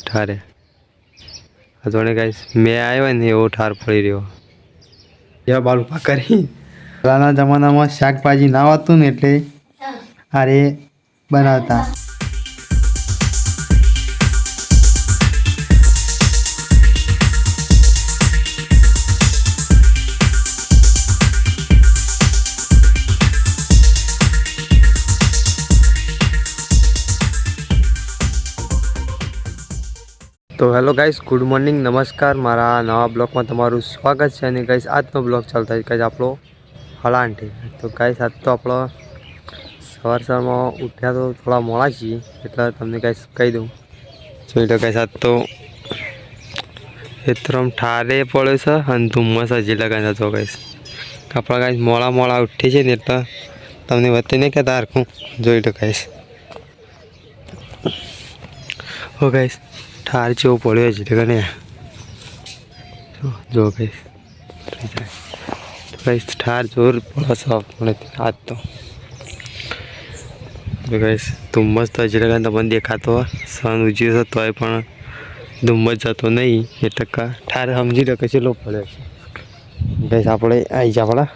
ઠારે. આ જોડે ગાઈસ મેં આવ્યો ને એવો ઠાર પડી રહ્યો. એવા બાલ ઊભા કરી. પહેલાના જમાનામાં શાકભાજી ના હતું ને એટલે આરે બનાવતા. તો હેલો ગાઈસ, ગુડ મોર્નિંગ, નમસ્કાર. મારા નવા બ્લોગમાં તમારું સ્વાગત છે અને ગાઈસ, આજનો બ્લોગ ચાલતા છે ગાઈસ આપણો હળાંઠી તો ગાઈસ, આજ તો આપણો સવાર સવારમાં ઉઠ્યા તો થોડા મોડા છીએ, એટલે તમને ગાઈસ કહી દઉં. જોઈ લો ગાઈસ, આજ તો એતરમ ઠારે પડે છે અને ધુમ્મસ હજી લગાવી તો ગાઈસ. આપણા ગાઈસ મોડા મોડા ઉઠીએ છીએ ને એટલે તમને વચ્ચે નહીં કહેતા હરખું જોઈ લો ગાઈસ. હો ગાઈસ ઠાર જેવો પડ્યો છે કે નહીં જો ગાઈસ કઈ ઠાર જોર પડે સાફ મને આજ તો. જો ધુમ્મસ તો હજી લગાને તમને દેખાતો સન ઉજ્યો છે તોય પણ ધુમ્મસ જતો નહીં, એ ટકા. ઠાર સમજી લો કે લો પડે છે. ગાઈસ આપણે આવી જા આપણા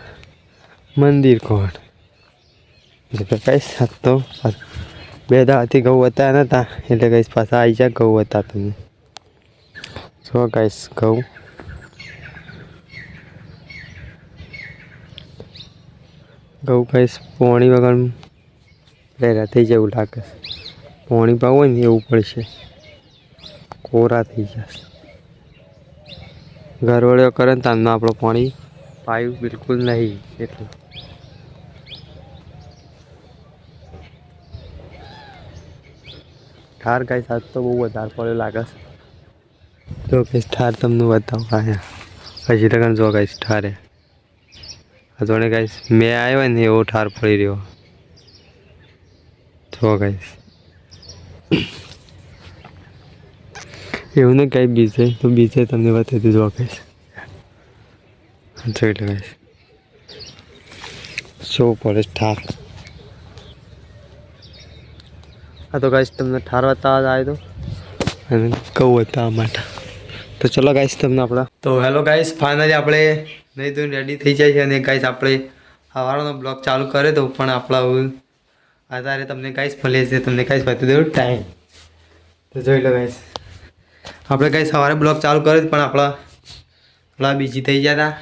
મંદિર કોણ? કઈશ તો. બે દાડાથી ઘઉં હતા નહોતા એટલે કહીશ પાછા આવી જા ઘઉં હતા તમે જો કહીશ ઘઉં. ઘઉં કહીશ પોણી વગર રહેલા થઈ જાય એવું લાગે છે. પોણી પાવ હોય ને એવું પડશે. કોરા થઈ જશે. ઘરવાળીઓ કરે ને તાનમાં આપણો પાણી પાયું બિલકુલ નહીં, એટલું. ઠાર ગાઈસ આજ તો બહુ વધારે પડ્યો લાગે છે. તો ગાઈસ ઠાર તમને બતાવું અહીંયા હજી તક જો ગાઈસ ઠારે. જોડે ગાઈસ, મેં આવ્યો ને એવો ઠાર પડી રહ્યો. જો ગાઈસ. એવું નહીં કંઈ બીજે, તો બીજે તમને બતાવી દીધું ગાઈસ. જોઈ લો ગાઈસ. શું પડે ઠાર? આ તો ગાઈશ તમને ઠારવતા આવ્યો તો. અને કહું બતાવવા માટે. તો ચલો ગાઈસ તમને આપણા. તો હેલો ગાઈસ ફાઇનલી આપણે નહીં તો રેડી થઈ જાય છે અને ગાઈસ આપણે સવારનો બ્લોગ ચાલુ કરે તો પણ આપણા આધારે તમને ગાઈસ ભલે છે તમને ગાઈસ બતાવી દઉં ટાઈમ તો જોઈ લો ગાઈસ આપણે ગાઈસ સવારે બ્લોગ ચાલુ કર્યો પણ આપણા આપણા બીજી થઈ ગયા હતા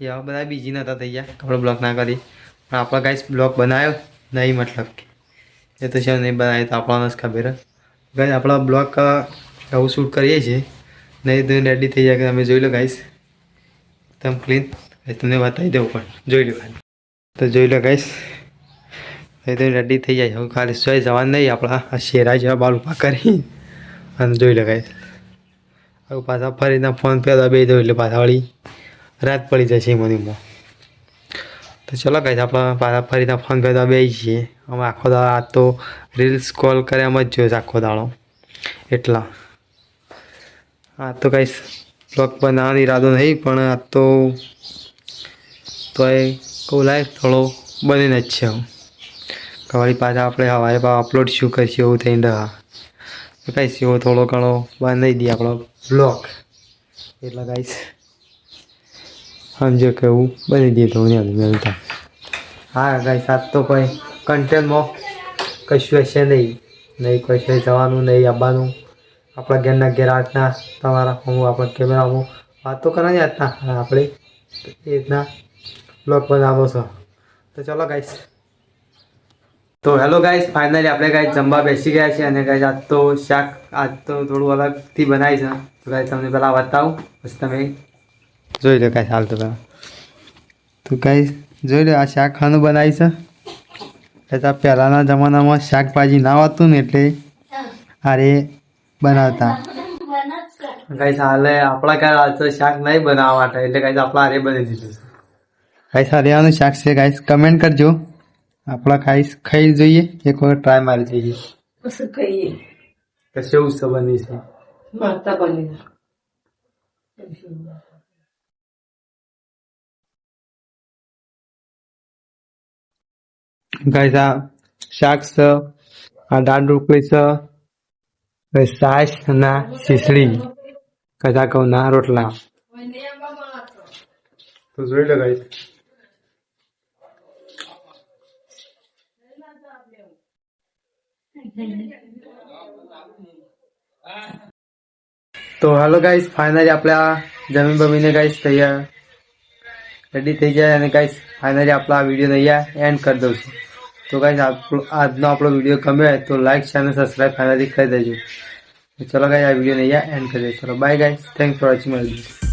એવા બધા બીજી નહોતા થઈ ગયા. આપણે બ્લોગ ના કરી. પણ આપણા ગાઈસ બ્લોગ બનાવ્યો નહીં મતલબ કે. એ તો છે નહીં બનાવી તો આપણને જ ખબર ગાઈ આપણા બ્લોગ આવું શૂટ કરીએ છીએ. નહીં, તો રેડી થઈ જાય કે તમે જોઈ લો ગાઈસ. એકદમ ક્લીન તમને બતાવી દઉં પણ. જોઈ લો તો જોઈ લો નહીં, તો રેડી થઈ જાય. હવે ખાલી સોય જવાનું નહીં, આપણા શેરા જેવા બાલ ઊભા કરી. અને જોઈ લો ગાઈસ. હવે પાછા ફરીને ફોન પે બે દઉં એટલે પાછા વળી. રાત પડી જશે મનીમાં તો ચલો કઈ આપણે પાછા ફરીને ફોન કરતા બે છીએ. અમે આખો દાડો આ તો રીલ્સ કોલ કરે એમ જ જોઈશ આખો દાડો. એટલા. આ તો કાંઈ બ્લોગ બનાવવાનો ઈરાદો નહીં, પણ આ તો એ કહું લાય થોડો બનીને જ છે કવાળી પાછા આપણે હવારે પાછા અપલોડ શું કરીશું એવું થઈને રહ્યા. તો કાંઈ એવો થોડો ઘણો બનાવી દઈએ આપણો બ્લોગ એટલે કાંઈ સમજો કે હું બની તો નહીં મેળતા હા ગાઈ સાત તો કોઈ કન્ટેન્ટમાં કશું હશે નહીં. નહીં કશું જવાનું નહીં, આવવાનું. આપણા ઘેરના ઘેર આજના, તમારા હું, આપણા કેમેરામાં વાતો કરવાની આજના. આપણે એ રીતના બ્લોગ બનાવો છો. તો ચલો ગાઈસ તો હેલો ગાઈસ ફાઇનલી આપણે ગાઈસ જમવા બેસી ગયા છે અને ગાઈસ આજ તો શાક, આજ તો થોડું અલગથી બનાવી છે. તો ગાઈસ તમને પહેલાં બતાવું. પછી તમે જોઈ લો કાંઈ હાલતું તમે તું કાંઈ જોઈ લો આ શાક ખાનું બનાવી છે? એટલે પહેલાંના જમાનામાં શાકભાજી ના હોતું ને એટલે અરે બનાવતા. કાંઈ હાલે આપણા કાંઈ આજે શાક નહીં બનાવવા માટે એટલે કાંઈ આપણા હારે બની દીધું છે. કાંઈ સારિયાનું શાક છે કાંઈ કમેન્ટ કરજો. આપણા ખાઈશ ખાઈ જોઈએ. એક વખત ટ્રાય મારી જોઈએ. કશું કહીએ. બની છે? માતા બની ગાઈસ, આ શાક છે, આ દાળ ઢોકળી છે સાસ ના શીસડી કદા ઘઉંના રોટલા. તો જોઈ લો ગાઈસ. તો હાલો ગાઈસ ફાઇનલી આપણે આ જમીન બમીને ગાઈસ તૈયાર રેડી થઈ જાય અને ગાઈસ ફાઇનલી આપણે આ વીડિયો તૈયાર એન્ડ કરી દઉં છું. તો ગાઈસ આજનો આપણો વીડિયો ગમે તો લાઈક ચેનલ સબસ્ક્રાઈબ ફાઇનલી કરી દેજો. ચલો કાંઈ આ વીડિયો અહીંયા એન્ડ કરી દે ચલો bye guys thanks for watching my video